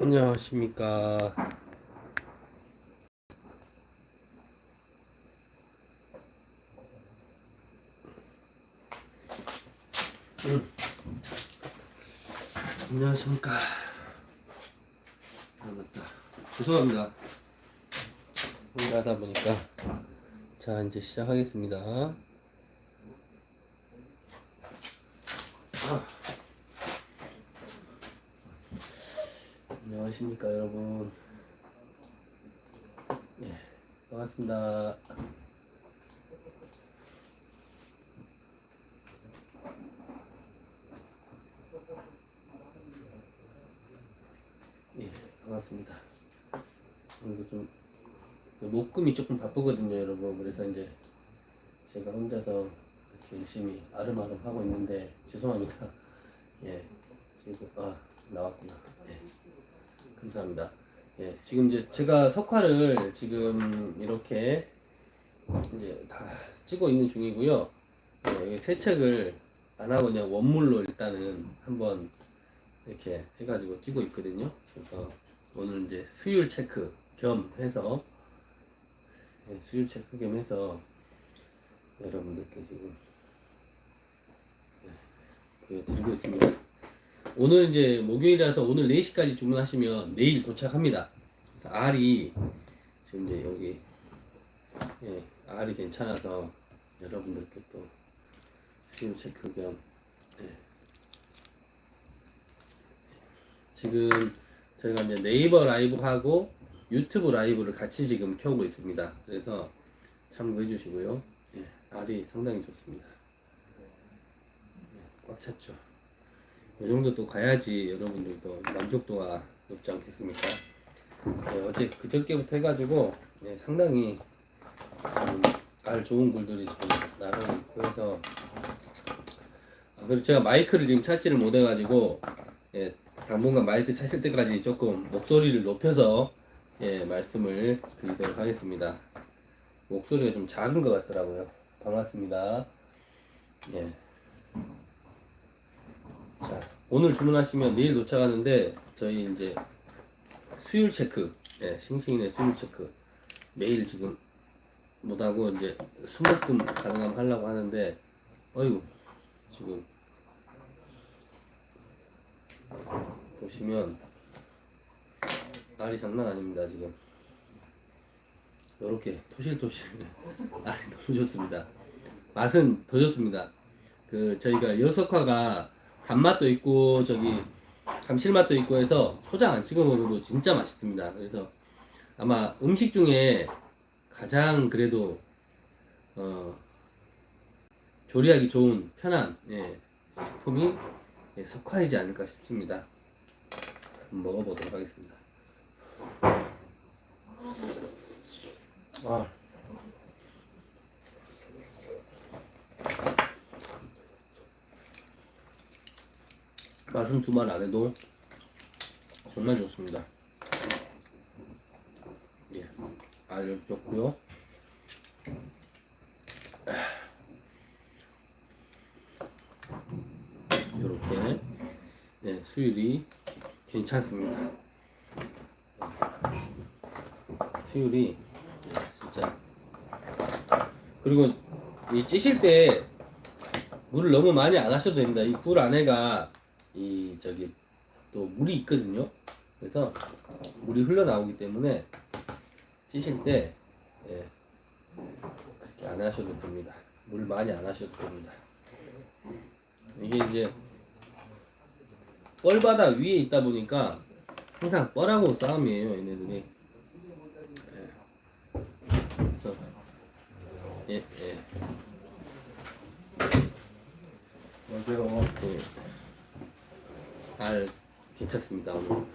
안녕하십니까. 음. 안녕하십니까. 아, 맞다. 죄송합니다. 하다 보니까. 자, 이제 시작하겠습니다. 아. 안녕하십니까 여러분? 예 반갑습니다. 예 반갑습니다. 오늘도 좀 목금이 조금 바쁘거든요 여러분. 그래서 이제 제가 혼자서 이렇게 열심히 아름아름 하고 있는데 죄송합니다. 예 지금 아 나왔구나. 예. 감사합니다. 예, 지금 이제 제가 석화를 지금 이렇게 이제 다 찍고 있는 중이고요. 예, 세척을 안 하고 그냥 원물로 일단은 한번 이렇게 해가지고 찍고 있거든요. 그래서 오늘 이제 수율 체크 겸 해서 예, 수율 체크 겸 해서 여러분들께 지금 예, 보여드리고 있습니다. 오늘 이제 목요일이라서 오늘 4시까지 주문하시면 내일 도착합니다. 그래서 알이 지금 이제 여기 예, 알이 괜찮아서 여러분들께 또 수요 체크 겸 예. 지금 저희가 이제 네이버 라이브하고 유튜브 라이브를 같이 지금 켜고 있습니다. 그래서 참고해 주시고요. 예, 알이 상당히 좋습니다. 예, 꽉 찼죠. 이 정도 또 가야지 여러분들도 만족도가 높지 않겠습니까? 네, 어제 그저께부터 해가지고 네, 상당히 음, 알 좋은 굴들이 지금 있고 해서 아, 그리고 제가 마이크를 지금 찾지를 못해가지고 예, 당분간 마이크 찾을 때까지 조금 목소리를 높여서 예, 말씀을 드리도록 하겠습니다. 목소리가 좀 작은 것 같더라고요. 반갑습니다. 예. 자, 오늘 주문하시면 내일 도착하는데 저희 이제 수율 체크, 예, 싱싱이네 수율 체크. 매일 지금 못하고 이제 수목금 가능하면 하려고 하는데 어이구 지금 보시면 알이 장난 아닙니다 지금. 요렇게 토실토실 알이 너무 좋습니다. 맛은 더 좋습니다. 그 저희가 여석화가 단맛도 있고 저기 감칠맛도 있고 해서 초장 안 찍어 먹어도 진짜 맛있습니다. 그래서 아마 음식 중에 가장 그래도 어 조리하기 좋은 편한 예, 식품이 예, 석화이지 않을까 싶습니다. 먹어보도록 하겠습니다. 아. 맛은 두 말 안 해도 정말 좋습니다. 예, 알을 좋고요. 이렇게 예, 수율이 괜찮습니다. 수율이 진짜 그리고 이 찌실 때 물을 너무 많이 안 하셔도 됩니다. 이 굴 안에가 이 저기 또 물이 있거든요. 그래서 물이 흘러나오기 때문에 찌실 때 예, 그렇게 안 하셔도 됩니다. 물 많이 안 하셔도 됩니다. 이게 이제 뻘바닥 위에 있다 보니까 항상 뻘하고 싸움이에요, 얘네들이. 예. 그래서 예, 예. 안녕하세요. 예. 알 괜찮습니다 오늘.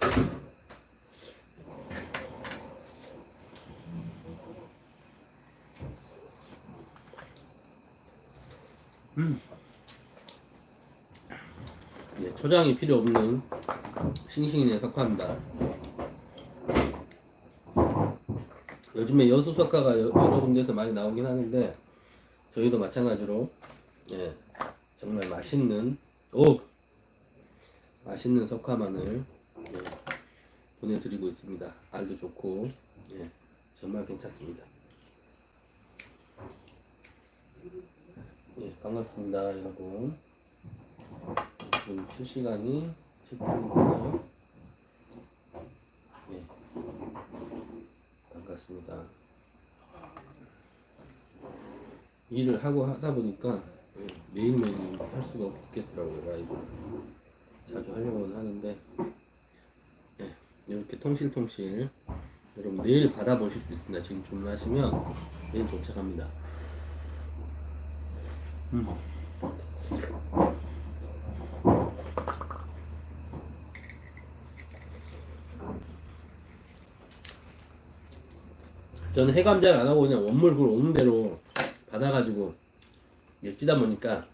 음. 예, 초장이 필요 없는 싱싱이네 석화입니다. 요즘에 여수 석화가 여, 여러 군데서 많이 나오긴 하는데 저희도 마찬가지로 예, 정말 맛있는 오 맛있는 석화 마늘 예, 보내드리고 있습니다. 알도 좋고 예, 정말 괜찮습니다. 예, 반갑습니다, 여러분. 지금 실시간이 체크되나요? 예, 반갑습니다. 일을 하고 하다 보니까 예, 매일매일 할 수가 없겠더라고요, 라이브를. 자주 하려고는 하는데, 예, 이렇게 통실통실. 여러분, 내일 받아보실 수 있습니다. 지금 주문하시면 내일 도착합니다. 음. 저는 해감잘 안 하고 그냥 원물 그 오는 대로 받아가지고 엮이다 보니까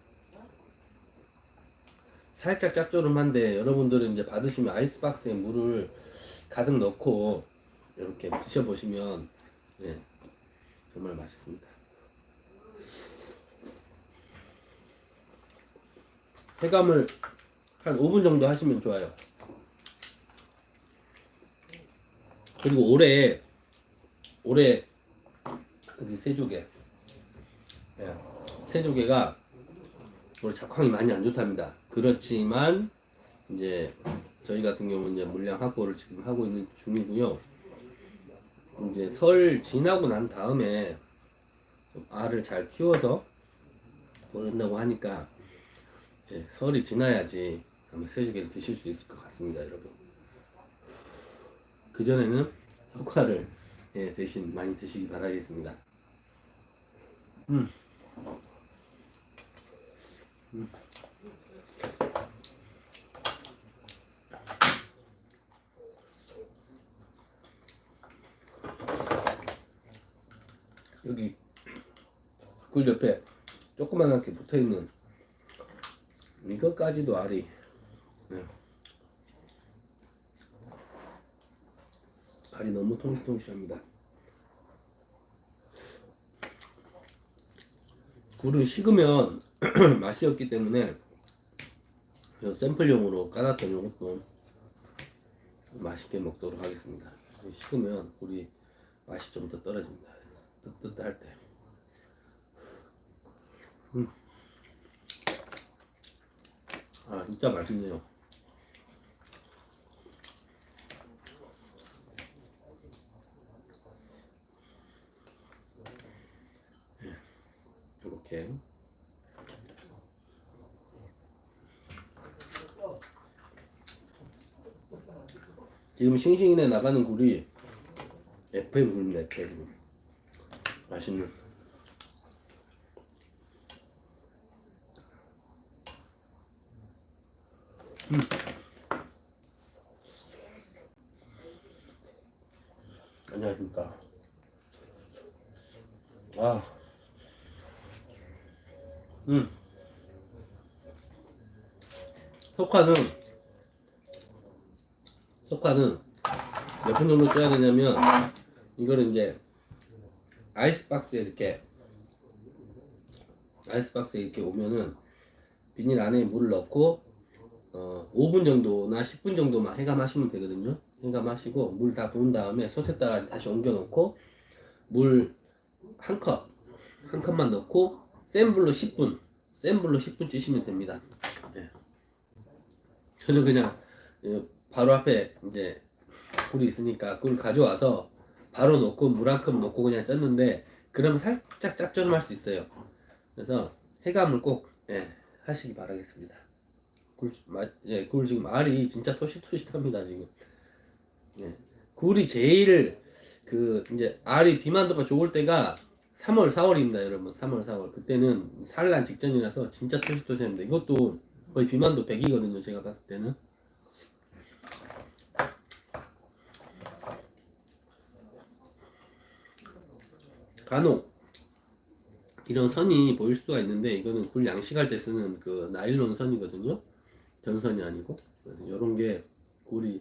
살짝 짭조름한데 여러분들은 이제 받으시면 아이스박스에 물을 가득 넣고 이렇게 드셔보시면 예, 정말 맛있습니다. 해감을 한 5분 정도 하시면 좋아요. 그리고 올해 올해 세조개 예, 세조개가 올해 작황이 많이 안 좋답니다. 그렇지만 이제 저희 같은 경우는 이제 물량 확보를 지금 하고 있는 중이고요. 이제 설 지나고 난 다음에 좀 알을 잘 키워서 보낸다고 하니까 예, 설이 지나야지 아마 새조개를 드실 수 있을 것 같습니다, 여러분. 그 전에는 석화를 예, 대신 많이 드시기 바라겠습니다. 음. 음. 여기 굴 옆에 조그만하게 붙어 있는 이것까지도 알이 네. 알이 너무 통실통실합니다. 굴은 식으면 맛이 없기 때문에 요 샘플용으로 까놨던 요것도 맛있게 먹도록 하겠습니다. 식으면 굴이 맛이 좀 더 떨어집니다. 뜨뜻할 때. 음. 아 진짜 맛있네요. 이렇게 지금 싱싱이네 나가는 굴이 FM 굴입니다 FM 맛있는 음. 안녕하십니까 아 음. 석화는 몇 분 정도 쪄야 되냐면 이거를 이제 아이스박스에 이렇게 아이스박스에 이렇게 오면은 비닐 안에 물을 넣고 어 5분 정도나 10분 정도만 해감하시면 되거든요. 해감하시고 물 다 부은 다음에 솥에다가 다시 옮겨 놓고 물 한 컵, 한 컵만 넣고 센 불로 10분, 센 불로 10분 찌시면 됩니다. 예. 저는 그냥 예, 바로 앞에 이제 굴이 있으니까 굴 가져와서 바로 넣고 물 한 컵 넣고 그냥 쪘는데 그러면 살짝 짭조름할 수 있어요. 그래서 해감을 꼭 예, 하시기 바라겠습니다. 굴, 마, 예, 굴 지금 알이 진짜 토실토실합니다 지금. 예. 굴이 제일 그 이제 알이 비만도가 좋을 때가 3월, 4월입니다, 여러분. 3월, 4월. 그때는 산란 직전이라서 진짜 토실토실합니다. 이것도 거의 비만도 100이거든요, 제가 봤을 때는. 간혹 이런 선이 보일 수가 있는데 이거는 굴 양식할 때 쓰는 그 나일론 선이거든요. 전선이 아니고 그래서 이런 게 굴이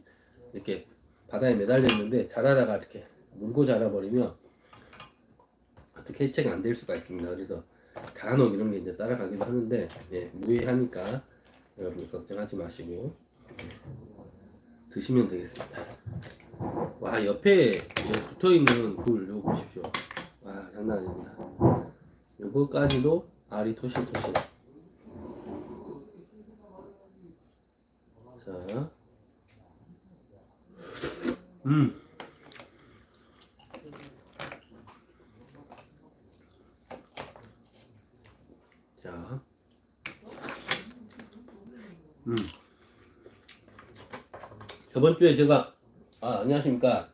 이렇게 바다에 매달려 있는데 자라다가 이렇게 물고 자라버리면 어떻게 해체가 안 될 수가 있습니다. 그래서 간혹 이런 게 이제 따라가기도 하는데 예, 무해하니까 여러분 걱정하지 마시고 드시면 되겠습니다. 와 옆에 붙어 있는 굴 요거 보십시오. 와 장난 아닙니다. 요거까지도 알이 토실토실. 자, 음. 자, 음. 저번 주에 제가 아 안녕하십니까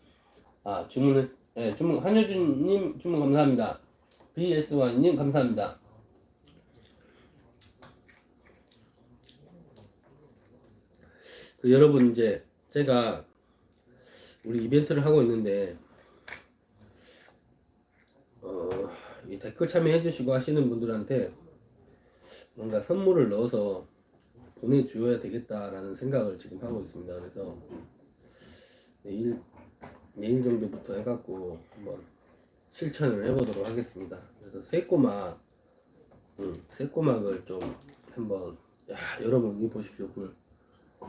아 주문을 예 주문 한효준님 주문 감사합니다 BS1님 감사합니다 그 여러분 이제 제가 우리 이벤트를 하고 있는데 어 이 댓글 참여해 주시고 하시는 분들한테 뭔가 선물을 넣어서 보내줘야 되겠다라는 생각을 지금 하고 있습니다. 그래서 내일 내일 정도부터 해갖고 한번 실천을 해보도록 하겠습니다. 그래서 새꼬막, 음, 새꼬막을 좀 한번 야 여러분 이 보십시오 굴,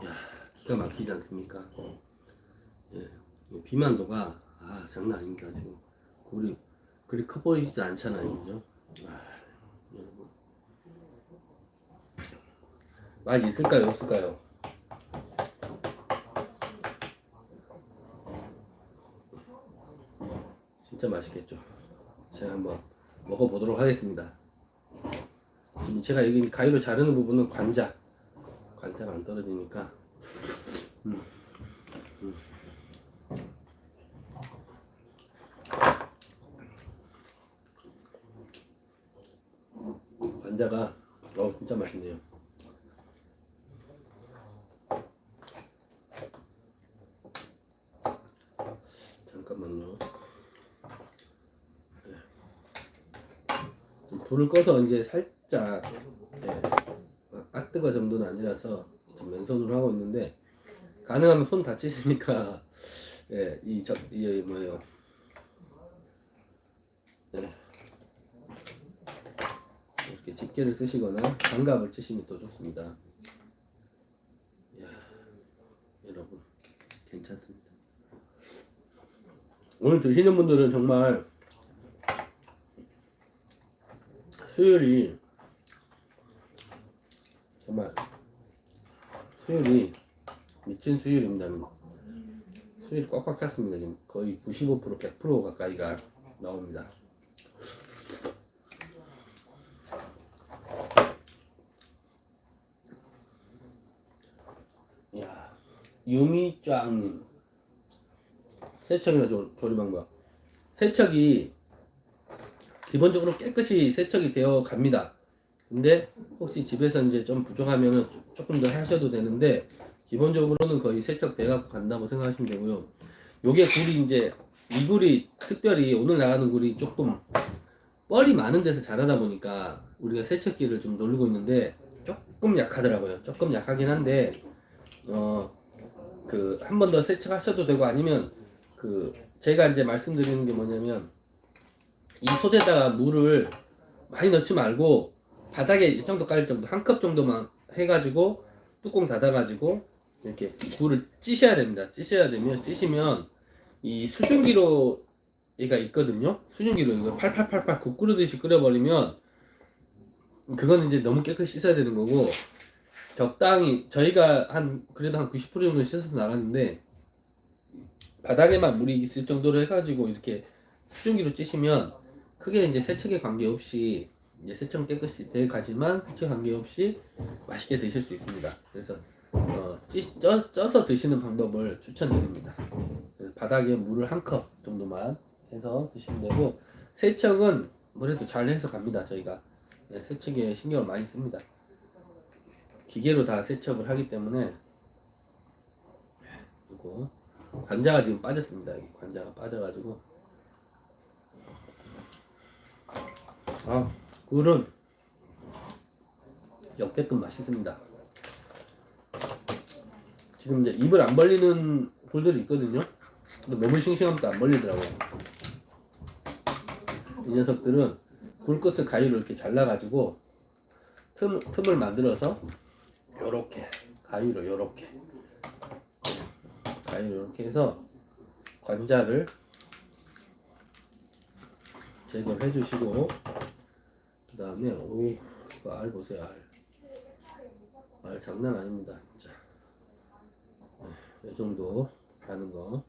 야 기가 막히지 않습니까? 예, 이 비만도가 아 장난 아닙니다 지금 굴이 그리 커 보이지 않잖아요, 그죠? 아, 여러분 맛 있을까요, 없을까요? 진짜 맛있겠죠. 제가 한번 먹어보도록 하겠습니다. 지금 제가 여기 가위로 자르는 부분은 관자. 관자가 안 떨어지니까. 음. 음. 관자가 어 진짜 맛있네요. 잠깐만요. 네. 좀 불을 꺼서 이제 살짝 예, 아 뜨거 정도는 아니라서 좀 맨손으로 하고 있는데 가능하면 손 다치시니까 예, 이 저 이 뭐예요? 예. 이렇게 집게를 쓰시거나 장갑을 치시면 더 좋습니다. 이야, 여러분 괜찮습니다. 오늘 드시는 분들은 정말 수율이 정말 수율이 미친 수율입니다. 수율이 꽉꽉 찼습니다. 지금 거의 95% 100% 가까이가 나옵니다. 야 유미짱님 세척이나 조, 조리 방법. 세척이 기본적으로 깨끗이 세척이 되어 갑니다. 근데 혹시 집에서 이제 좀 부족하면 조금 더 하셔도 되는데 기본적으로는 거의 세척 돼갖고 간다고 생각하시면 되고요. 요게 굴이 이제 이 굴이 특별히 오늘 나가는 굴이 조금 뻘이 많은 데서 자라다 보니까 우리가 세척기를 좀 누르고 있는데 조금 약하더라고요. 조금 약하긴 한데 어 그 한 번 더 세척하셔도 되고 아니면 그 제가 이제 말씀드리는 게 뭐냐면 이 솥에다가 물을 많이 넣지 말고 바닥에 이 정도 깔 정도 한 컵 정도만 해가지고 뚜껑 닫아가지고 이렇게 굴을 찌셔야 됩니다. 찌셔야 되면 찌시면 이 수증기로 얘가 있거든요. 수증기로 이거 팔팔팔팔 국 끓이듯이 끓여버리면 그건 이제 너무 깨끗이 씻어야 되는 거고 적당히 저희가 한 그래도 한 90% 정도 씻어서 나갔는데 바닥에만 물이 있을 정도로 해가지고 이렇게 수증기로 찌시면 크게 이제 세척에 관계없이 이제 세척 깨끗이 돼 가지만 세척 관계없이 맛있게 드실 수 있습니다. 그래서 어, 찌, 쪄, 쪄서 드시는 방법을 추천드립니다. 바닥에 물을 한 컵 정도만 해서 드시면 되고 세척은 그래도 잘 해서 갑니다. 저희가 네, 세척에 신경을 많이 씁니다. 기계로 다 세척을 하기 때문에 이거 관자가 지금 빠졌습니다. 관자가 빠져가지고 아 굴은 역대급 맛있습니다. 지금 이제 입을 안 벌리는 굴들이 있거든요. 근데 너무 싱싱하면 또 안 벌리더라고요. 이 녀석들은 굴 끝을 가위로 이렇게 잘라가지고 틈, 틈을 만들어서 요렇게 가위로 요렇게 가위로 이렇게 해서 관자를 제거해 주시고 그 다음에 오 알 보세요 알. 알 장난 아닙니다 진짜. 네, 이 정도 가는 거.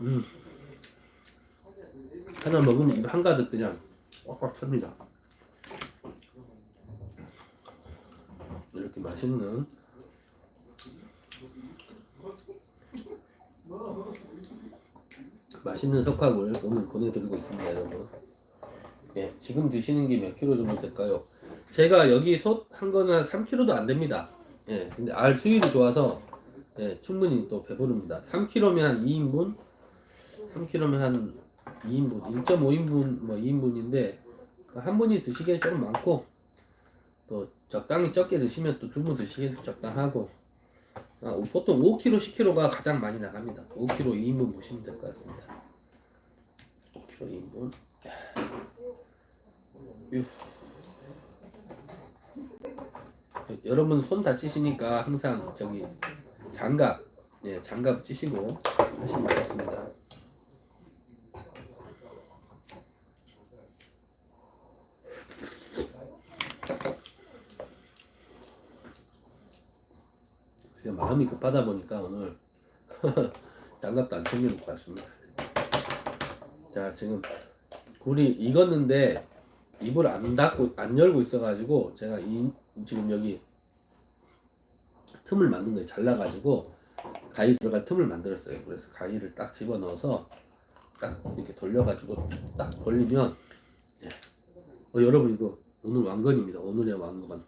음. 하나 먹으면 입 한가득 그냥 꽉꽉 찹니다. 이렇게 맛있는. 맛있는 석화물 오늘 보내드리고 있습니다 여러분 예, 지금 드시는 게 몇 킬로 정도 될까요? 제가 여기 솥한 거는 한 3킬로도 안 됩니다 예, 근데 알 수율이 좋아서 예, 충분히 또 배부릅니다 3킬로면 한 2인분 3킬로면 한 2인분 1.5인분 뭐 2인분인데 한 분이 드시기엔 조금 많고 또 적당히 적게 드시면 또 두 분 드시기에도 적당하고 아, 보통 5kg, 10kg가 가장 많이 나갑니다. 5kg 2인분 보시면 될 것 같습니다. 5kg 2인분. 유. 여러분 손 다치시니까 항상 저기 장갑, 예, 장갑 찌시고 하시면 좋겠습니다. 제가 마음이 급하다 보니까 오늘 장갑도 안 챙겨놓고 왔습니다. 자 지금 굴이 익었는데 입을 안 닫고 안 열고 있어가지고 제가 이 지금 여기 틈을 만든 거예요. 잘라가지고 가위 들어갈 틈을 만들었어요. 그래서 가위를 딱 집어 넣어서 딱 이렇게 돌려가지고 딱 벌리면 예. 어, 여러분 이거 오늘 왕건입니다. 오늘의 왕건.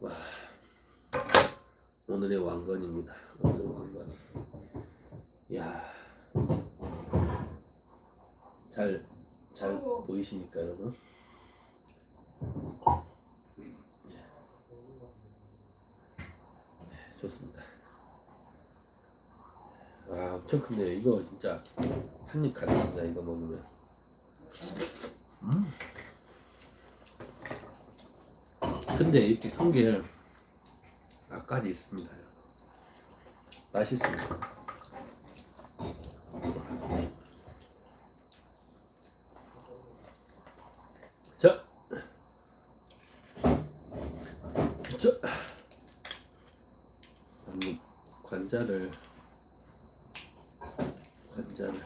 와. 오늘의 왕건입니다. 오늘의 왕건. 야, 잘, 잘 보이십니까, 여러분? 예. 네, 좋습니다. 아, 엄청 큰데요. 이거 진짜 한입 가능합니다. 이거 먹으면. 음. 근데 이렇게 큰게 맛까지 있습니다. 맛있습니다. 자, 자, 아니, 관자를 관자를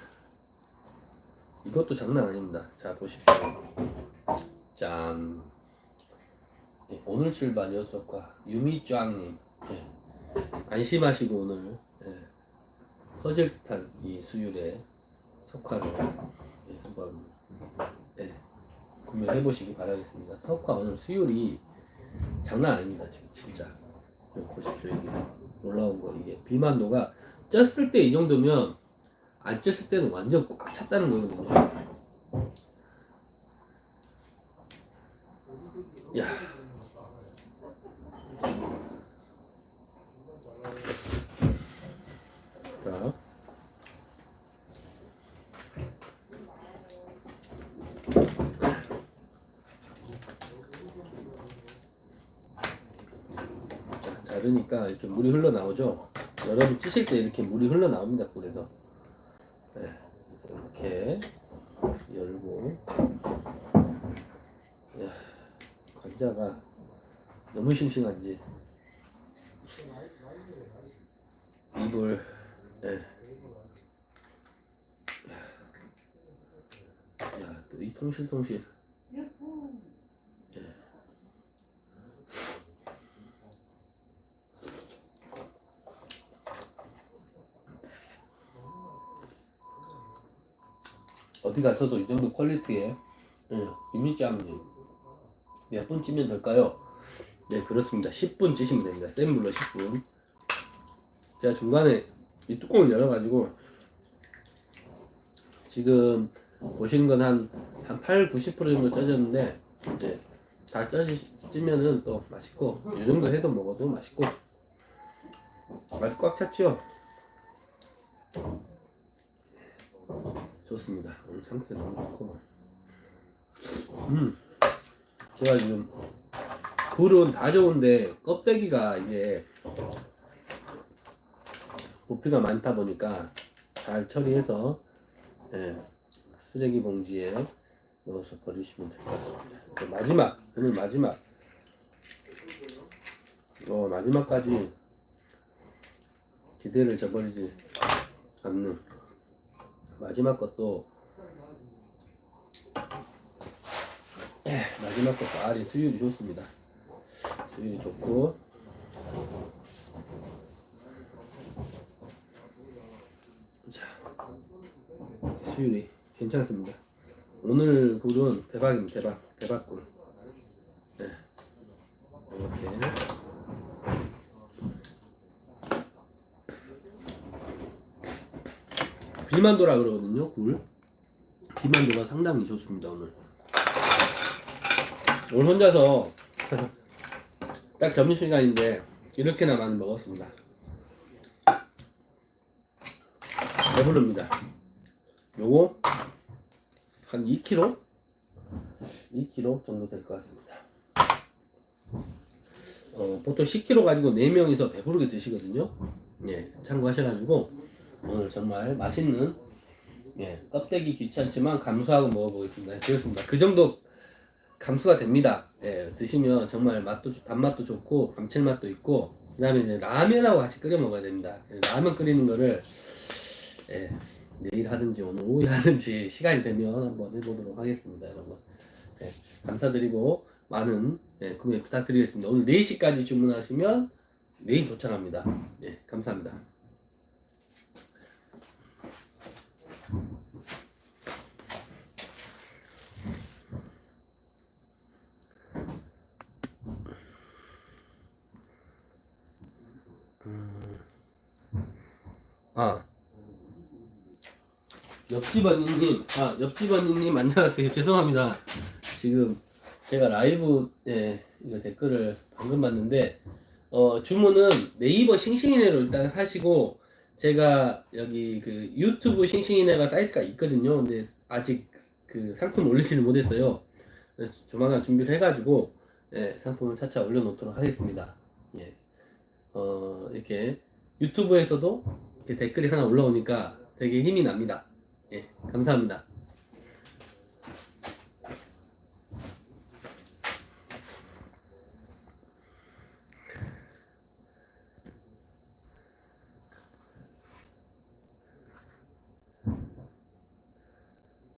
이것도 장난 아닙니다. 자 보십시오. 짠. 예, 오늘 출발 여섯과 유미짱님 예, 안심하시고 오늘 예, 터질 듯한 이 수율의 석화를 예, 한번 예, 구매해 보시기 바라겠습니다. 석화 오늘 수율이 장난 아닙니다. 지금 진짜 보십시오 이게 올라온 거 이게 비만도가 쪘을 때 이 정도면 안 쪘을 때는 완전 꽉 찼다는 거거든요. 야. 자. 자, 자르니까 이렇게 물이 흘러나오죠. 여러분 찌실 때 이렇게 물이 흘러나옵니다. 그래서 네, 이렇게 열고 야, 관자가 너무 싱싱한지 입을 예. 야또 이 통실통실 어디 가서도 이 정도 퀄리티에 예, 이미짱님 몇분 찌면 될까요? 네 그렇습니다 10분 찌시면 됩니다 센 불로 10분 제가 중간에 이 뚜껑을 열어가지고 지금 보시는 건 한 한 8, 90% 정도 쪄졌는데 네, 다 쪄지면은 또 맛있고 이 정도 해도 먹어도 맛있고 맛이 꽉 찼죠? 좋습니다. 오늘 상태 너무 좋고 음 제가 지금 굴은 다 좋은데 껍데기가 이게 부피가 많다 보니까 잘 처리해서 예, 쓰레기 봉지에 넣어서 버리시면 될 것 같습니다. 이제 마지막 오늘 마지막 어, 마지막까지 기대를 저버리지 않는 마지막 것도 예, 마지막 것도 알이 수율이 좋습니다. 수율이 좋고 자 수율이 괜찮습니다. 오늘 굴은 대박입니다. 대박 대박굴. 예. 이렇게 비만도라 그러거든요. 굴. 비만도가 상당히 좋습니다. 오늘. 오늘 혼자서 딱 점심시간인데 이렇게나 많이 먹었습니다. 배부릅니다. 요거 한 2kg? 2kg 정도 될 것 같습니다. 어, 보통 10kg 가지고 4명이서 배부르게 드시거든요. 예, 참고하셔가지고 오늘 정말 맛있는 예, 껍데기 귀찮지만 감수하고 먹어보겠습니다. 예, 그렇습니다. 그 정도 감수가 됩니다. 예, 드시면 정말 맛도 좋- 단맛도 좋고 감칠맛도 있고 그다음에 이제 라면하고 같이 끓여 먹어야 됩니다. 예, 라면 끓이는 거를 예, 내일 하든지 오늘 오후에 하든지 시간이 되면 한번 해보도록 하겠습니다, 여러분. 예, 감사드리고 많은 예, 구매 부탁드리겠습니다. 오늘 4시까지 주문하시면 내일 도착합니다. 예, 감사합니다. 아 옆집 언니님, 아 옆집 언니님 안녕하세요. 죄송합니다. 지금 제가 라이브에 이거 댓글을 방금 봤는데 어 주문은 네이버 싱싱이네로 일단 하시고 제가 여기 그 유튜브 싱싱이네가 사이트가 있거든요. 근데 아직 그 상품 올리지는 못했어요. 그래서 조만간 준비를 해가지고 예, 상품을 차차 올려놓도록 하겠습니다. 예. 어 이렇게 유튜브에서도 댓글이 하나 올라오니까 되게 힘이 납니다. 예, 감사합니다.